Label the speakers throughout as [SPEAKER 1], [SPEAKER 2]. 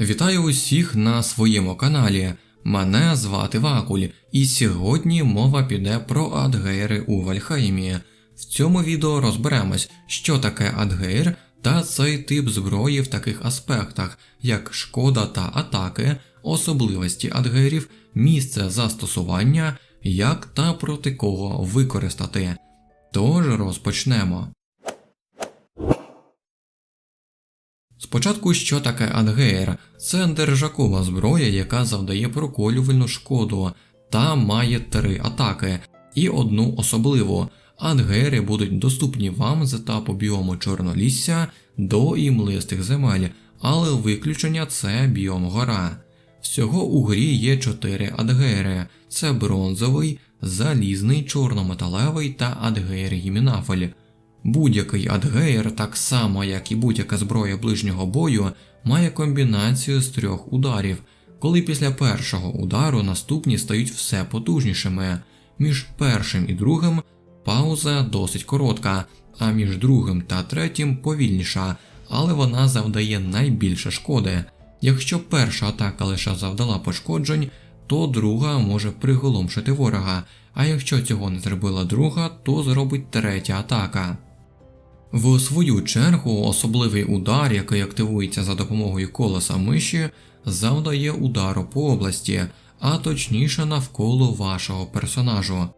[SPEAKER 1] Вітаю усіх на своєму каналі. Мене звати Вакуль, і сьогодні мова піде про адгейри у Вальхеймі. В цьому відео розберемось, що таке адгейр та цей тип зброї в таких аспектах, як шкода та атаки, особливості адгейрів, місце застосування, як та проти кого використати. Тож розпочнемо. Спочатку, що таке адгейр? Це держакова зброя, яка завдає проколювальну шкоду та має три атаки і одну особливу. Адгейри будуть доступні вам з етапу біому чорнолісся до імлистих земель, але виключення це біом гора. Всього у грі є чотири адгейри: це бронзовий, залізний, чорнометалевий та адгейр Гімінафель. Будь-який адгейр, так само як і будь-яка зброя ближнього бою, має комбінацію з трьох ударів, коли після першого удару наступні стають все потужнішими. Між першим і другим пауза досить коротка, а між другим та третім повільніша, але вона завдає найбільше шкоди. Якщо перша атака лише завдала пошкоджень, то друга може приголомшити ворога, а якщо цього не зробила друга, то зробить третя атака. В свою чергу особливий удар, який активується за допомогою колеса миші, завдає удару по області, а точніше навколо вашого персонажу.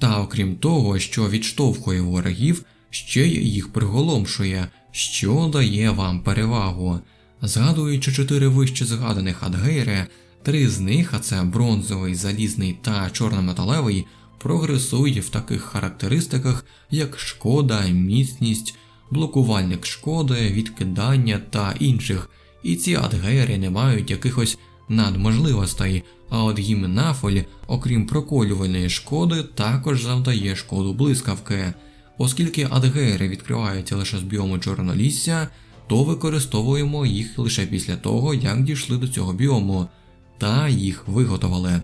[SPEAKER 1] Та окрім того, що відштовхує ворогів, ще й їх приголомшує, що дає вам перевагу. Згадуючи чотири вище згаданих адгейри, три з них, а це бронзовий, залізний та чорнометалевий, прогресують в таких характеристиках, як шкода, міцність, блокувальник шкоди, відкидання та інших, і ці адгейри не мають якихось надможливостей, а от гімнафоль, окрім проколювальної шкоди, також завдає шкоду блискавки. Оскільки адгейри відкриваються лише з біому чорнолісся, то використовуємо їх лише після того, як дійшли до цього біому, та їх виготовили.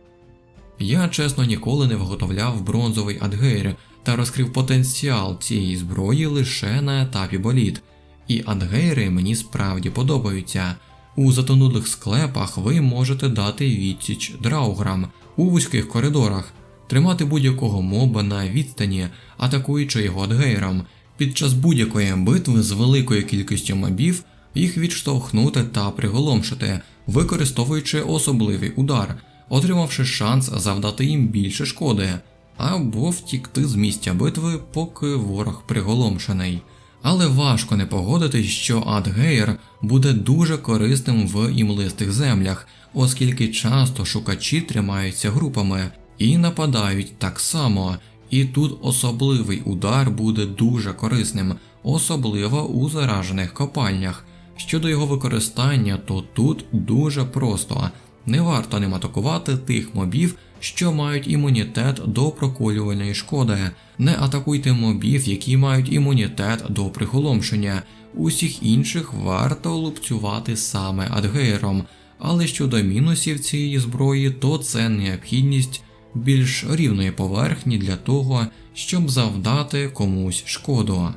[SPEAKER 1] Я чесно ніколи не виготовляв бронзовий адгейр та розкрив потенціал цієї зброї лише на етапі боліт, і адгейри мені справді подобаються. У затонулих склепах ви можете дати відсіч драуграм у вузьких коридорах, тримати будь-якого моба на відстані, атакуючи його адгейром. Під час будь-якої битви з великою кількістю мобів їх відштовхнути та приголомшити, використовуючи особливий удар, отримавши шанс завдати їм більше шкоди, або втікти з місця битви, поки ворог приголомшений. Але важко не погодитись, що Адгейр буде дуже корисним в імлистих землях, оскільки часто шукачі тримаються групами і нападають так само. І тут особливий удар буде дуже корисним, особливо у заражених копальнях. Щодо його використання, то тут дуже просто. Не варто ним атакувати тих мобів, що мають імунітет до проколювальної шкоди. Не атакуйте мобів, які мають імунітет до приголомшення. Усіх інших варто лупцювати саме адгейром. Але щодо мінусів цієї зброї, то це необхідність більш рівної поверхні для того, щоб завдати комусь шкоду.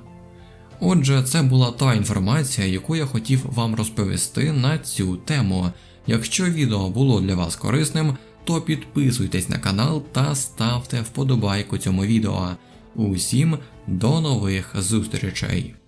[SPEAKER 1] Отже, це була та інформація, яку я хотів вам розповісти на цю тему. Якщо відео було для вас корисним, то підписуйтесь на канал та ставте вподобайку цьому відео. Усім до нових зустрічей!